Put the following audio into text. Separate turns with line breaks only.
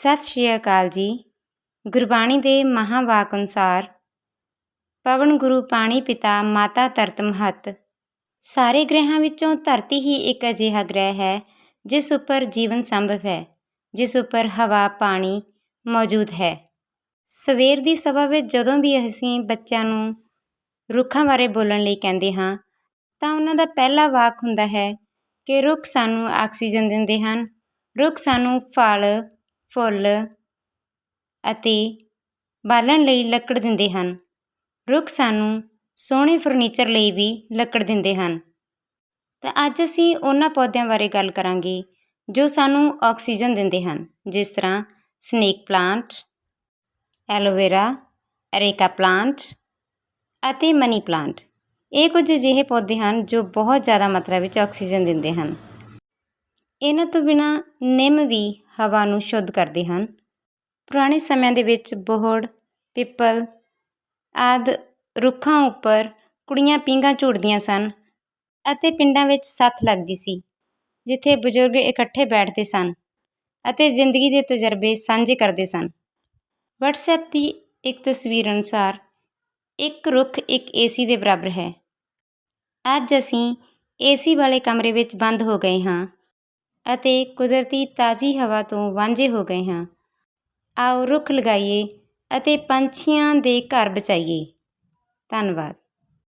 ਸਤਿ ਸ਼੍ਰੀ ਅਕਾਲ ਜੀ। ਗੁਰਬਾਣੀ ਦੇ ਮਹਾਵਾਕ ਅਨੁਸਾਰ, ਪਵਨ ਗੁਰੂ ਪਾਣੀ ਪਿਤਾ ਮਾਤਾ ਧਰਤ ਮਹੱਤ। ਸਾਰੇ ਗ੍ਰਹਿਆਂ ਵਿੱਚੋਂ ਧਰਤੀ ਹੀ ਇੱਕ ਅਜਿਹਾ ਗ੍ਰਹਿ ਹੈ, ਜਿਸ ਉੱਪਰ ਜੀਵਨ ਸੰਭਵ ਹੈ, ਜਿਸ ਉੱਪਰ ਹਵਾ, ਪਾਣੀ ਮੌਜੂਦ ਹੈ। ਸਵੇਰ ਦੀ ਸਭਾ ਵਿੱਚ ਜਦੋਂ ਵੀ ਅਸੀਂ ਬੱਚਿਆਂ ਨੂੰ ਰੁੱਖਾਂ ਬਾਰੇ ਬੋਲਣ ਲਈ ਕਹਿੰਦੇ ਹਾਂ, ਤਾਂ ਉਹਨਾਂ ਦਾ ਪਹਿਲਾ ਵਾਕ ਹੁੰਦਾ ਹੈ ਕਿ ਰੁੱਖ ਸਾਨੂੰ ਆਕਸੀਜਨ ਦਿੰਦੇ ਹਨ, ਰੁੱਖ ਸਾਨੂੰ ਫਲ ਫੁੱਲ ਅਤੇ ਬਾਲਣ ਲਈ ਲੱਕੜ ਦਿੰਦੇ ਹਨ। ਰੁੱਖ ਸਾਨੂੰ ਸੋਹਣੇ ਫਰਨੀਚਰ ਲਈ ਵੀ ਲੱਕੜ ਦਿੰਦੇ ਹਨ। ਤਾਂ ਅੱਜ ਅਸੀਂ ਉਹਨਾਂ ਪੌਦਿਆਂ ਬਾਰੇ ਗੱਲ ਕਰਾਂਗੇ ਜੋ ਸਾਨੂੰ ਆਕਸੀਜਨ ਦਿੰਦੇ ਹਨ, ਜਿਸ ਤਰ੍ਹਾਂ snake plant, aloe vera areca plant ਅਤੇ ਮਨੀ ਪਲਾਂਟ। ਇਹ ਕੁਝ ਅਜਿਹੇ ਪੌਦੇ ਹਨ ਜੋ ਬਹੁਤ ਜ਼ਿਆਦਾ ਮਾਤਰਾ ਵਿੱਚ ਆਕਸੀਜਨ ਦਿੰਦੇ ਹਨ। ਇਹਨਾਂ ਤੋਂ ਬਿਨਾਂ ਨਿੰਮ ਵੀ ਹਵਾ ਨੂੰ ਸ਼ੁੱਧ ਕਰਦੇ ਹਨ। ਪੁਰਾਣੇ ਸਮਿਆਂ ਦੇ ਵਿੱਚ ਬੋਹੜ, ਪਿੱਪਲ ਆਦਿ ਰੁੱਖਾਂ ਉੱਪਰ ਕੁੜੀਆਂ ਪੀਂਘਾਂ ਝੂਟਦੀਆਂ ਸਨ ਅਤੇ ਪਿੰਡਾਂ ਵਿੱਚ ਸੱਥ ਲੱਗਦੀ ਸੀ, ਜਿੱਥੇ ਬਜ਼ੁਰਗ ਇਕੱਠੇ ਬੈਠਦੇ ਸਨ ਅਤੇ ਜ਼ਿੰਦਗੀ ਦੇ ਤਜਰਬੇ ਸਾਂਝੇ ਕਰਦੇ ਸਨ। ਵਟਸਐਪ ਦੀ ਇੱਕ ਤਸਵੀਰ ਅਨੁਸਾਰ, ਇੱਕ ਰੁੱਖ ਇੱਕ ਏਸੀ ਦੇ ਬਰਾਬਰ ਹੈ। ਅੱਜ ਅਸੀਂ ਏਸੀ ਵਾਲੇ ਕਮਰੇ ਵਿੱਚ ਬੰਦ ਹੋ ਗਏ ਹਾਂ। ਅਤੇ ਕੁਦਰਤੀ ਤਾਜ਼ੀ ਹਵਾ ਤੋਂ ਵਾਂਝੇ ਹੋ ਗਏ ਹਾਂ। ਆਓ ਰੁੱਖ ਲਗਾਈਏ ਅਤੇ ਪੰਛੀਆਂ ਦੇ ਘਰ ਬਚਾਈਏ। ਧੰਨਵਾਦ।